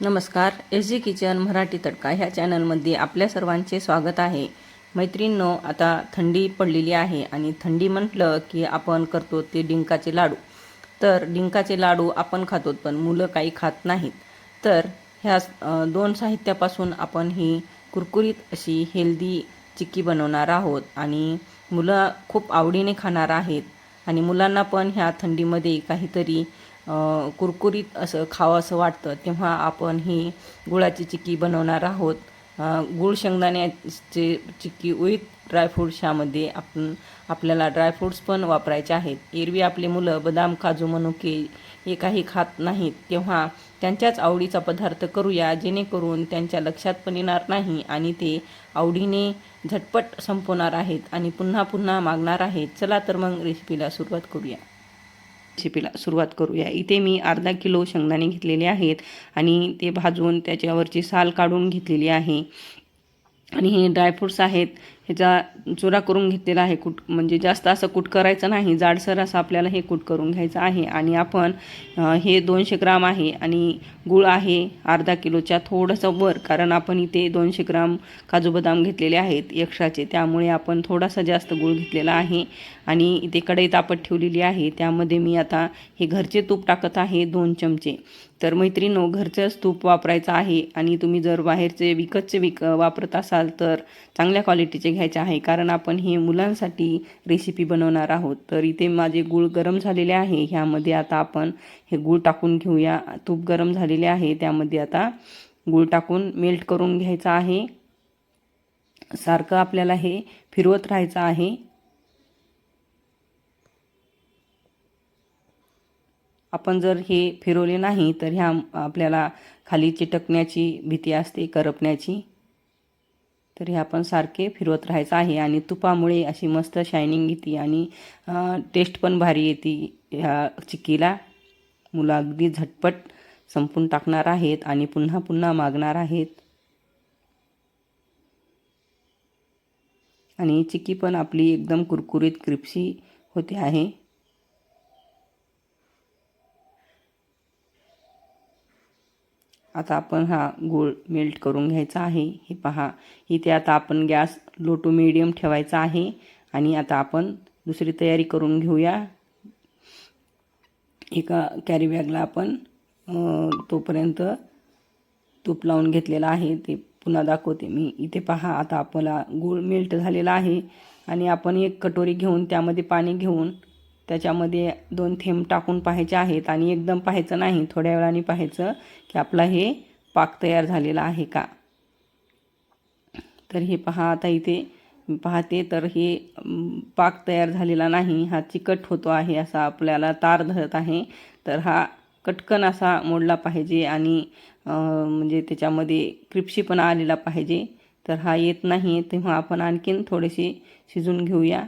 नमस्कार S G kitchen Marathi तडका ह्या चॅनलमध्ये आपल्या सर्वांचे स्वागत आहे. मैत्रिणींनो आता थंडी पडलेली आहे आणि थंडी म्हटलं की आपण करतो ते डिंकाचे लाडू. तर डिंकाचे लाडू आपण खातो पण मुलं काही खात नाहीत. तर ह्या दोन साहित्यापासून आपण ही कुरकुरीत अशी हेल्दी चिक्की बनवणार आहोत आणि मुलं खूप आवडीने खाणार आहेत. आणि मुलांना पण ह्या थंडीमध्ये काहीतरी कुरकुरीत असं खावं असं वाटतं तेव्हा आपण ही गुळाची चिक्की बनवणार आहोत. गुळ शेंगदाण्याचे चिक्की विथ ड्रायफ्रूट्स ह्यामध्ये आपण आपल्याला ड्रायफ्रूट्स पण वापरायचे आहेत. एरवी आपले मुलं बदाम काजू मनुके हे काही खात नाहीत तेव्हा त्यांच्याच आवडीचा पदार्थ करूया जेणेकरून त्यांच्या लक्षात पण येणार नाही आणि ते आवडीने झटपट संपवणार आहेत आणि पुन्हा पुन्हा मागणार आहेत. चला तर मग रेसिपीला सुरुवात करूया. रेसिपीला सुरुवात करूया. इथे मी अर्धा किलो शेंगदाणे घेतलेले आहेत आणि ते भाजून त्याच्यावरची साल काढून घेतलेली आहे. आणि हे ड्रायफ्रूट्स आहेत ह्याचा चुरा करून घेतलेला आहे. कुट म्हणजे जास्त असं कुट करायचं नाही. जाडसर असं आपल्याला हे कुट करून घ्यायचं आहे. आणि आपण हे दोनशे ग्राम आहे आणि गुळ आहे अर्धा किलोच्या थोडंसं वर कारण आपण इथे दोनशे ग्राम काजू बदाम घेतलेले आहेत यक्षाचे त्यामुळे आपण थोडासा जास्त गुळ घेतलेला आहे. आणि इथे कढई तापत ठेवलेली आहे. त्यामध्ये मी आता हे घरचे तूप टाकत आहे दोन चमचे. तर मैत्रिणो घरचंच तूप वापरायचं आहे. आणि तुम्ही जर बाहेरचे विकतचे विक वापरत असाल तर चांगल्या क्वालिटीचे घ्यायचे आहे. कारण आपण हे मुलांसाठी रेसिपी बनवणार आहोत. तर इथे माझे गूळ गरम झालेले आहे. ह्यामध्ये आता आपण हे गूळ टाकून घेऊया. तूप गरम झालेले आहे. त्यामध्ये आता गूळ टाकून मेल्ट करून घ्यायचं आहे. सारखं आपल्याला हे फिरवत राहायचं आहे. आपण जर हे फिरवले नाही तर ह्या आपल्याला खाली चिटकण्याची भीती असते करपण्याची. तर हे आपण सारखे फिरवत राहायचं आहे आणि तुपामुळे अशी मस्त शायनिंग येते आणि टेस्ट पण भारी येते. ह्या चिक्कीला मुलं अगदी झटपट संपून टाकणार आहेत आणि पुन्हा पुन्हा मागणार आहेत. आणि चिक्की पण आपली एकदम कुरकुरीत क्रिप्सी होते आहे. आता आपण हा गूळ मेल्ट करून घ्यायचा आहे. हे पहा इथे आता आपण गॅस लो टू मिडियम ठेवायचा आहे आणि आता आपण दुसरी तयारी करून घेऊया. एका कॅरी बॅगला आपण तोपर्यंत तूप लावून घेतलेलं आहे. ते पुन्हा दाखवते मी. इथे पहा आता आपला गूळ मेल्ट झालेला आहे आणि आपण एक कटोरी घेऊन त्यामध्ये पाणी घेऊन त्याच्यामध्ये दोन थेंब टाकून पाहायचे आहेत आणि एकदम पाहायचं नाही. थोड्या वेळाने पाहायचं की आपला हे पाक तयार झालेला आहे का? तर हे पहा आता इथे पाहते तर हे पाक तयार झालेला नाही. हा चिकट होतो आहे असा आपल्याला तार धरत आहे. तर हा कटकन असा मोडला पाहिजे आणि म्हणजे त्याच्यामध्ये क्रिप्शीपणा आलेला पाहिजे. तर हा येत नाही तेव्हा आपण आणखीन थोडेसे शिजून घेऊया.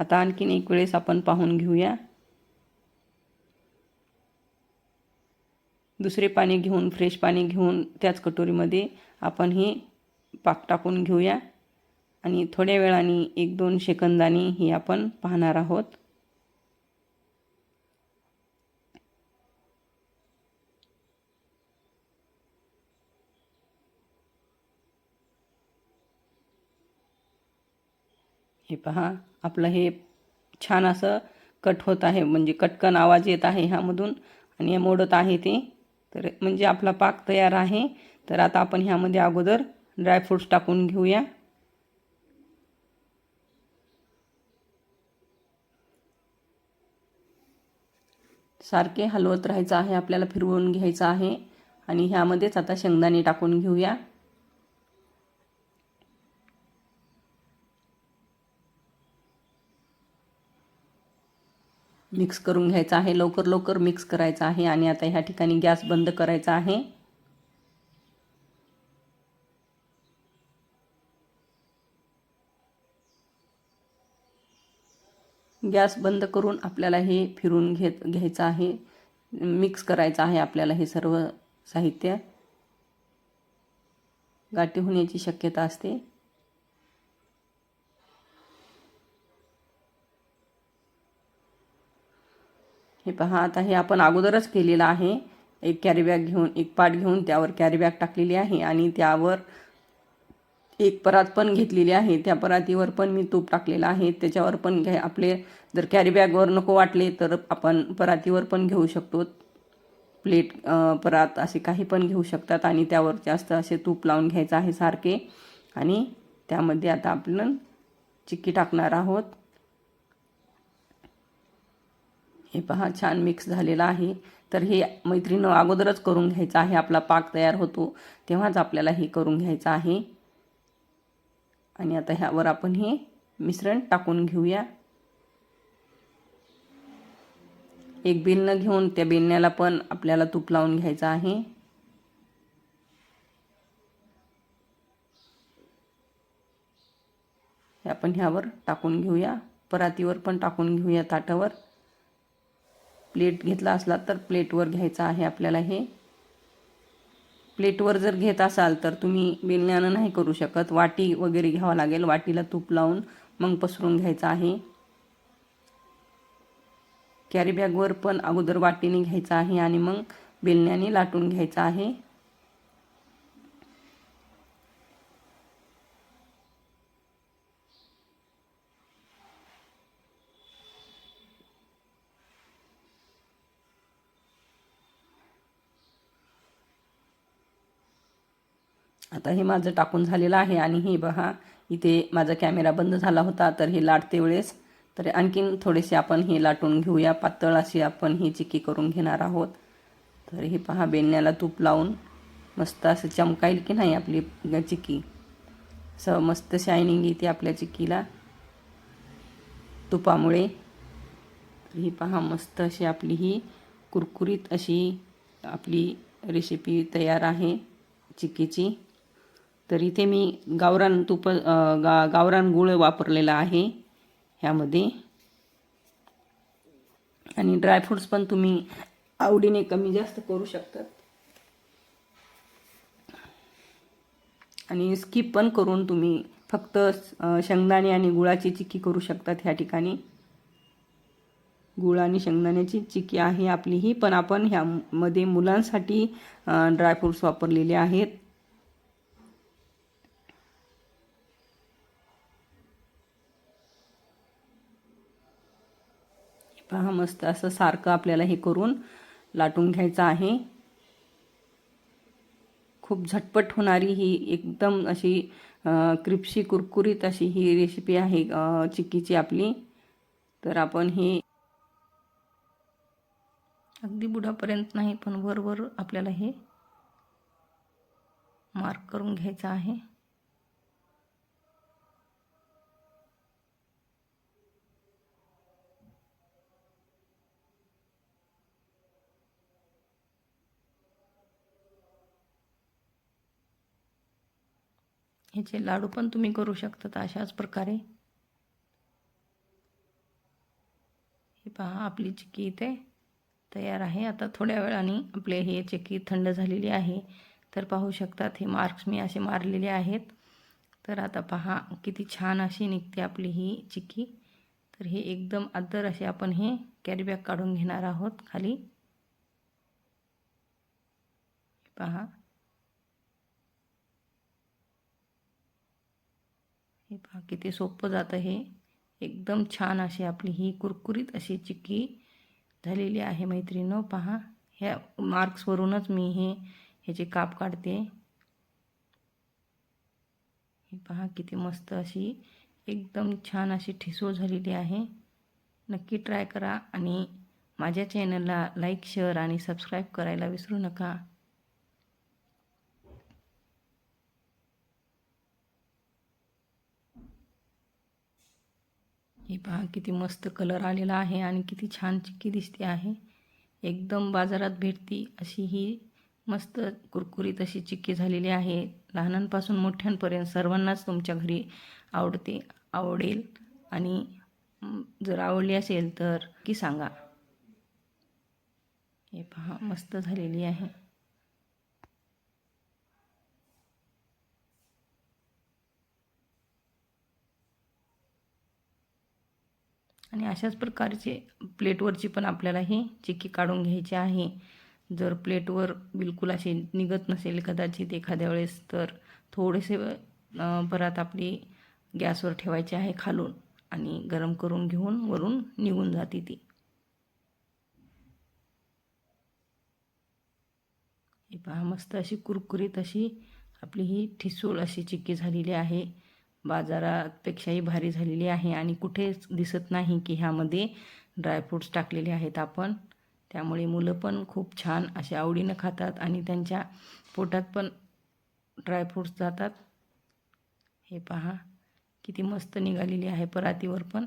आता आणखीन एक वेळेस आपण पाहून घेऊया. दुसरे पाणी घेऊन फ्रेश पाणी घेऊन त्याच कटोरीमध्ये आपण हे पाक टाकून घेऊया. आणि थोड्या वेळाने एक दोन सेकंदांनी हे आपण पाहणार आहोत. हे पहा आपलं हे छान असं कट होत आहे म्हणजे कटकन आवाज येत आहे ह्यामधून आणि हे मोडत आहे ते. तर म्हणजे आपला पाक तयार आहे. तर आता आपण ह्यामध्ये अगोदर ड्रायफ्रूट्स टाकून घेऊया. सारखे हलवत राहायचं आहे आपल्याला फिरवून घ्यायचं आहे. आणि ह्यामध्येच आता शेंगदाणे टाकून घेऊया. मिक्स करून घ्यायचं आहे. लवकर लवकर मिक्स करायचं आहे आणि आता ह्या ठिकाणी गॅस बंद करायचा आहे. गॅस बंद करून आपल्याला हे फिरून घेत घ्यायचं आहे. मिक्स करायचं आहे आपल्याला हे सर्व साहित्य. गाठी होण्याची शक्यता असते. हे पहा आता हे आपण अगोदरच केलेलं आहे. एक कॅरी बॅग घेऊन एक पाट घेऊन त्यावर कॅरी बॅग टाकलेली आहे आणि त्यावर एक परात पण घेतलेली आहे. त्या परातीवर पण मी तूप टाकलेलं आहे. त्याच्यावर पण घ्या आपले जर कॅरी बॅगवर नको वाटले तर आपण परातीवर पण घेऊ शकतो. प्लेट परात असे काही पण घेऊ शकतात आणि त्यावर जास्त असे तूप लावून घ्यायचं आहे सारखे. आणि त्यामध्ये आता आपण चिक्की टाकणार आहोत. हे पहा छान मिक्स झालेलं आहे. तर हे मैत्रिणं अगोदरच करून घ्यायचं आहे. आपला पाक तयार होतो तेव्हाच आपल्याला हे करून घ्यायचं आहे. आणि आता ह्यावर आपण हे मिश्रण टाकून घेऊया. एक बेलणं घेऊन त्या बेलण्याला पण आपल्याला तूप लावून घ्यायचं आहे. हे आपण ह्यावर टाकून घेऊया. परातीवर पण टाकून घेऊया ताटावर. प्लेट घेतला असला तर प्लेटवर घ्यायचा आहे आपल्याला हे. प्लेटवर जर घेत असाल तर तुम्ही बेलण्यानं नाही करू शकत. वाटी वगैरे घ्यावं लागेल. वाटीला तूप लावून मग पसरून घ्यायचं आहे. कॅरी बॅगवर पण अगोदर वाटीने घ्यायचं आहे आणि मग बेलण्याने लाटून घ्यायचं आहे. आता हे माझं टाकून झालेलं आहे आणि हे बघा इथे माझा कॅमेरा बंद झाला होता तर हे लाटते वेळेस. तर आणखीन थोडेसे आपण हे लाटून घेऊया. पातळ अशी आपण ही चिक्की करून घेणार आहोत. तर हे पहा बेलण्याला तूप लावून मस्त असं चमकाईल की नाही आपली चिक्की? असं मस्त शायनिंग येते आपल्या चिक्कीला तुपामुळे. तर ही पहा मस्त अशी आपली ही कुरकुरीत अशी आपली रेसिपी तयार आहे चिक्कीची. तर इथे मी गावरान तुप गा गावरान गुळ वापरलेला आहे ह्यामध्ये. आणि ड्रायफ्रूट्स पण तुम्ही आवडीने कमी जास्त करू शकतात. आणि स्किप पण करून तुम्ही फक्त शेंगदाणे आणि गुळाची चिक्की करू शकतात ह्या ठिकाणी. गुळ आणि शेंगदाण्याची चिक्की आहे आपली ही पण आपण ह्यामध्ये मुलांसाठी ड्रायफ्रूट्स वापरलेले आहेत. पहा मस्त असं सारखं आपल्याला हे करून लाटून घ्यायचं आहे. खूप झटपट होणारी ही एकदम अशी क्रिप्शी कुरकुरीत अशी ही रेसिपी आहे चिक्कीची आपली. तर आपण हे अगदी बुडापर्यंत नाही पण वरवर आपल्याला हे मार्क करून घ्यायचं आहे. ह्याचे लाडू पण तुम्ही करू शकतात अशाच प्रकारे. हे पहा आपली चिक्की इथे तयार आहे. आता थोड्या वेळाने आपले हे चिक्की थंड झालेली आहे. तर पाहू शकतात हे मार्क्स मी असे मारलेले आहेत. तर आता पहा किती छान अशी निघते आपली ही चिक्की. तर हे एकदम अद्दर असे आपण हे कॅरीबॅग काढून घेणार आहोत खाली. पहा हे पहा किती सोपं जातं हे. एकदम छान अशी आपली ही कुरकुरीत अशी चिक्की झालेली आहे मैत्रिणं पहा ह्या मार्क्सवरूनच मी हे ह्याचे काप काढते. हे पहा किती मस्त अशी एकदम छान अशी ठिसूळ झालेली आहे. नक्की ट्राय करा आणि माझ्या चॅनलला लाईक शेअर आणि सबस्क्राईब करायला विसरू नका. हे पहा किती मस्त कलर आलेला आहे आणि किती छान चिक्की दिसते आहे. एकदम बाजारात भेटती अशी ही मस्त कुरकुरीत अशी चिक्की झालेली आहे. लहानांपासून मोठ्यांपर्यंत सर्वांनाच तुमच्या घरी आवडते आवडेल. आणि जर आवडली असेल तर की सांगा. हे पहा मस्त झालेली आहे. आणि अशाच प्रकारचे प्लेटवरची पण आपल्याला ही चिक्की काढून घ्यायची आहे. जर प्लेटवर बिलकुल असे निघत नसेल कदाचित एखाद्या वेळेस तर थोडेसे परत आपली गॅसवर ठेवायची आहे खालून आणि गरम करून घेऊन वरून निघून जाते ती. हे पहा मस्त अशी कुरकुरीत अशी आपली ही ठिसूळ अशी चिक्की झालेली आहे. बाजारापेक्षाही भारी झालेली आहे आणि कुठेच दिसत नाही की ह्यामध्ये ड्रायफ्रूट्स टाकलेले आहेत आपण. त्यामुळे मुलं पण खूप छान असे आवडीनं खातात आणि त्यांच्या पोटात पण ड्रायफ्रूट्स जातात. हे पहा किती मस्त निघालेली आहे परातीवर पण.